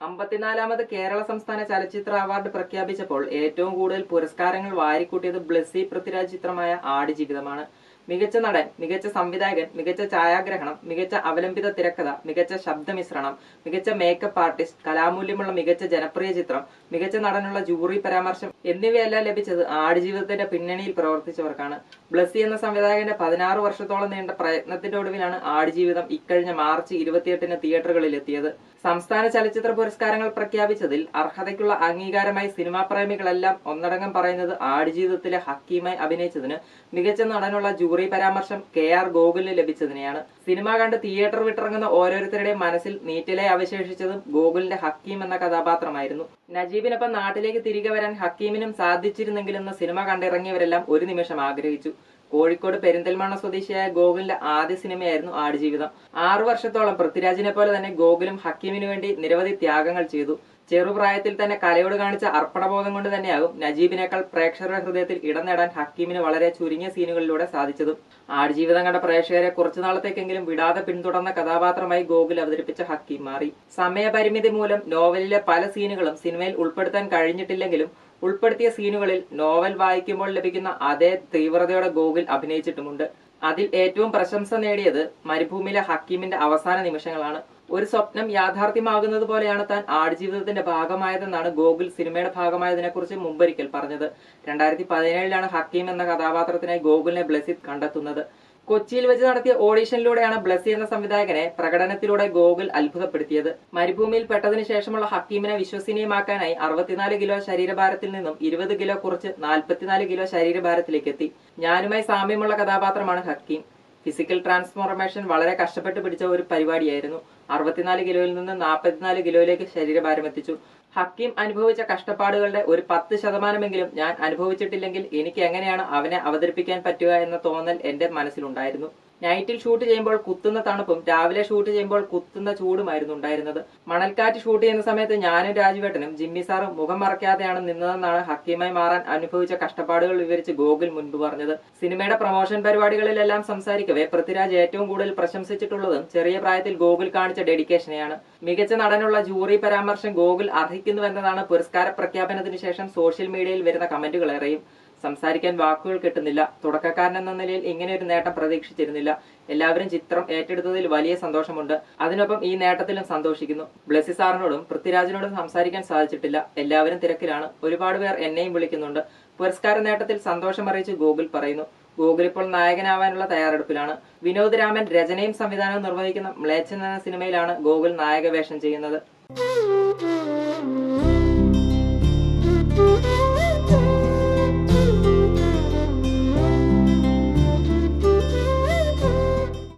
അമ്പത്തിനാലാമത് കേരള സംസ്ഥാന ചലച്ചിത്ര അവാർഡ് പ്രഖ്യാപിച്ചപ്പോൾ ഏറ്റവും കൂടുതൽ പുരസ്കാരങ്ങൾ വാരിക്കൂട്ടിയത് ബ്ലസ്സി പൃഥ്വിരാജ് ചിത്രമായ ആടുജീവിതമാണ് മികച്ച നടൻ മികച്ച സംവിധായകൻ മികച്ച ഛായാഗ്രഹണം മികച്ച അവലംബിത തിരക്കഥ മികച്ച ശബ്ദമിശ്രണം മികച്ച മേക്കപ്പ് ആർട്ടിസ്റ്റ് കലാമൂല്യമുള്ള മികച്ച ജനപ്രിയ ചിത്രം മികച്ച നടനുള്ള ജൂറി പരാമർശം എന്നിവയെല്ലാം ലഭിച്ചത് ആടുജീവിതത്തിന്റെ പിന്നണിയിൽ പ്രവർത്തിച്ചവർക്കാണ്. ബ്ലസ്സി എന്ന സംവിധായകന്റെ പതിനാറ് വർഷത്തോളം നീണ്ട പ്രയത്നത്തിന്റെ ഒടുവിലാണ് ആടുജീവിതം ഇക്കഴിഞ്ഞ മാർച്ച് ഇരുപത്തിയെട്ടിന് തിയേറ്ററുകളിൽ എത്തിയത് സംസ്ഥാന ചലച്ചിത്ര പുരസ്കാരങ്ങൾ പ്രഖ്യാപിച്ചതിൽ അർഹതയ്ക്കുള്ള അംഗീകാരമായി സിനിമാ പ്രേമികളെല്ലാം ഒന്നടങ്കം പറയുന്നത് ആടുജീവിതത്തിലെ ഹക്കീമായി അഭിനയിച്ചതിന് മികച്ച നടനുള്ള ജൂറി പരാമർശം കെ ആർ ഗോകുലിന് ലഭിച്ചതിനെയാണ്. സിനിമ കണ്ട് തിയേറ്റർ വിട്ടിറങ്ങുന്ന ഓരോരുത്തരുടെയും മനസ്സിൽ നീറ്റിലെ അവശേഷിച്ചതും ഗോകുലിന്റെ ഹക്കീം എന്ന കഥാപാത്രമായിരുന്നു. നജീബിനൊപ്പം നാട്ടിലേക്ക് തിരികെ വരാൻ ഹക്കീമിനും സാധിച്ചിരുന്നെങ്കിലെന്ന് സിനിമ കണ്ടിറങ്ങിയവരെല്ലാം ഒരു നിമിഷം ആഗ്രഹിച്ചു. കോഴിക്കോട് പെരിന്തൽമണ്ണ സ്വദേശിയായ ഗോകുലിന്റെ ആദ്യ സിനിമയായിരുന്നു ആടുജീവിതം. ആറു വർഷത്തോളം പൃഥ്വിരാജിനെ പോലെ തന്നെ ഗോകുലും ഹക്കീമിനു വേണ്ടി നിരവധി ത്യാഗങ്ങൾ ചെയ്തു. ചെറുപ്രായത്തിൽ തന്നെ കലയോട് കാണിച്ച അർപ്പണബോധം കൊണ്ട് തന്നെയാകും നജീബിനേക്കാൾ പ്രേക്ഷകരുടെ ഹൃദയത്തിൽ ഇടം നേടാൻ ഹക്കീമിന് വളരെ ചുരുങ്ങിയ സീനുകളിലൂടെ സാധിച്ചതും. ആടുജീവിതം കണ്ട പ്രേക്ഷകരെ കുറച്ചു നാളത്തേക്കെങ്കിലും വിടാതെ പിന്തുടർന്ന കഥാപാത്രമായി ഗോകുൽ അവതരിപ്പിച്ച ഹക്കീം മാറി. സമയപരിമിതി മൂലം നോവലിലെ പല സീനുകളും സിനിമയിൽ ഉൾപ്പെടുത്താൻ കഴിഞ്ഞിട്ടില്ലെങ്കിലും ഉൾപ്പെടുത്തിയ സീനുകളിൽ നോവൽ വായിക്കുമ്പോൾ ലഭിക്കുന്ന അതേ തീവ്രതയോടെ ഗോകുൽ അഭിനയിച്ചിട്ടുമുണ്ട്. അതിൽ ഏറ്റവും പ്രശംസ നേടിയത് മരുഭൂമിയിലെ ഹക്കീമിന്റെ അവസാന നിമിഷങ്ങളാണ്. ഒരു സ്വപ്നം യാഥാർത്ഥ്യമാകുന്നത് പോലെയാണ് താൻ ആടുജീവിതത്തിന്റെ ഭാഗമായതെന്നാണ് ഗോകുൽ സിനിമയുടെ ഭാഗമായതിനെക്കുറിച്ച് മുമ്പൊരിക്കൽ പറഞ്ഞത്. രണ്ടായിരത്തി പതിനേഴിലാണ് ഹക്കീം എന്ന കഥാപാത്രത്തിനായി ഗോകുലിനെ ബ്ലസിദ് കണ്ടെത്തുന്നത്. കൊച്ചിയിൽ വെച്ച് നടത്തിയ ഓഡീഷനിലൂടെയാണ് ബ്ലസ്സി എന്ന സംവിധായകനെ പ്രകടനത്തിലൂടെ ഗോകുൽ അത്ഭുതപ്പെടുത്തിയത്. മരുഭൂമിയിൽ പെട്ടതിനു ശേഷമുള്ള ഹക്കീമിനെ വിശ്വസനീയമാക്കാനായി അറുപത്തിനാല് കിലോ ശരീരഭാരത്തിൽ നിന്നും ഇരുപത് കിലോ കുറച്ച് നാൽപ്പത്തിനാല് കിലോ ശരീരഭാരത്തിലേക്ക് എത്തി ഞാനുമായി സാമ്യമുള്ള കഥാപാത്രമാണ് ഹക്കീം. ഫിസിക്കൽ ട്രാൻസ്ഫോർമേഷൻ വളരെ കഷ്ടപ്പെട്ട് പിടിച്ച ഒരു പരിപാടിയായിരുന്നു. അറുപത്തിനാല് കിലോയിൽ നിന്ന് നാൽപ്പത്തിനാല് കിലോയിലേക്ക് ശരീരഭാരം എത്തിച്ചു. ഹക്കീം അനുഭവിച്ച കഷ്ടപ്പാടുകളുടെ ഒരു പത്ത് ശതമാനമെങ്കിലും ഞാൻ അനുഭവിച്ചിട്ടില്ലെങ്കിൽ എനിക്ക് എങ്ങനെയാണ് അവനെ അവതരിപ്പിക്കാൻ പറ്റുക എന്ന തോന്നൽ എന്റെ മനസ്സിലുണ്ടായിരുന്നു. നൈറ്റിൽ ഷൂട്ട് ചെയ്യുമ്പോൾ കുത്തുന്ന തണുപ്പും രാവിലെ ഷൂട്ട് ചെയ്യുമ്പോൾ കുത്തുന്ന ചൂടുമായിരുന്നു ഉണ്ടായിരുന്നത്. മണൽക്കാറ്റ് ഷൂട്ട് ചെയ്യുന്ന സമയത്ത് ഞാനും രാജുവേട്ടനും ജിമ്മി സാറും മുഖം മറക്കാതെയാണ് നിന്നതെന്നാണ് ഹക്കീമായി മാറാൻ അനുഭവിച്ച കഷ്ടപ്പാടുകൾ വിവരിച്ച് ഗോകുൽ മുൻപ് പറഞ്ഞത്. സിനിമയുടെ പ്രൊമോഷൻ പരിപാടികളിലെല്ലാം സംസാരിക്കവേ പൃഥ്വിരാജ് ഏറ്റവും കൂടുതൽ പ്രശംസിച്ചിട്ടുള്ളതും ചെറിയ പ്രായത്തിൽ ഗോകുൽ കാണിച്ച ഡെഡിക്കേഷനെയാണ്. മികച്ച നടനുള്ള ജൂറി പരാമർശം ഗോകുൽ അർഹിക്കുന്നുവെന്നതാണ് പുരസ്കാര പ്രഖ്യാപനത്തിന് ശേഷം സോഷ്യൽ മീഡിയയിൽ വരുന്ന കമന്റുകളേറെയും. സംസാരിക്കാൻ വാക്കുകൾ കിട്ടുന്നില്ല. തുടക്കക്കാരൻ എന്ന നിലയിൽ ഇങ്ങനെ ഒരു നേട്ടം പ്രതീക്ഷിച്ചിരുന്നില്ല. എല്ലാവരും ചിത്രം ഏറ്റെടുത്തതിൽ വലിയ സന്തോഷമുണ്ട്. അതിനൊപ്പം ഈ നേട്ടത്തിലും സന്തോഷിക്കുന്നു. ബ്ലസി സാറിനോടും പൃഥ്വിരാജിനോടും സംസാരിക്കാൻ സാധിച്ചിട്ടില്ല. എല്ലാവരും തിരക്കിലാണ്. ഒരുപാട് പേർ എന്നെയും വിളിക്കുന്നുണ്ട്. പുരസ്കാര നേട്ടത്തിൽ സന്തോഷം അറിയിച്ച് ഗൂഗിൾ പറയുന്നു. ഗൂഗിൾ ഇപ്പോൾ നായകനാവാനുള്ള തയ്യാറെടുപ്പിലാണ്. വിനോദ് രാമൻ രചനയും സംവിധാനവും നിർവഹിക്കുന്ന മ്ലേച്ഛൻ എന്ന സിനിമയിലാണ് ഗോകുൽ നായക വേഷം ചെയ്യുന്നത്.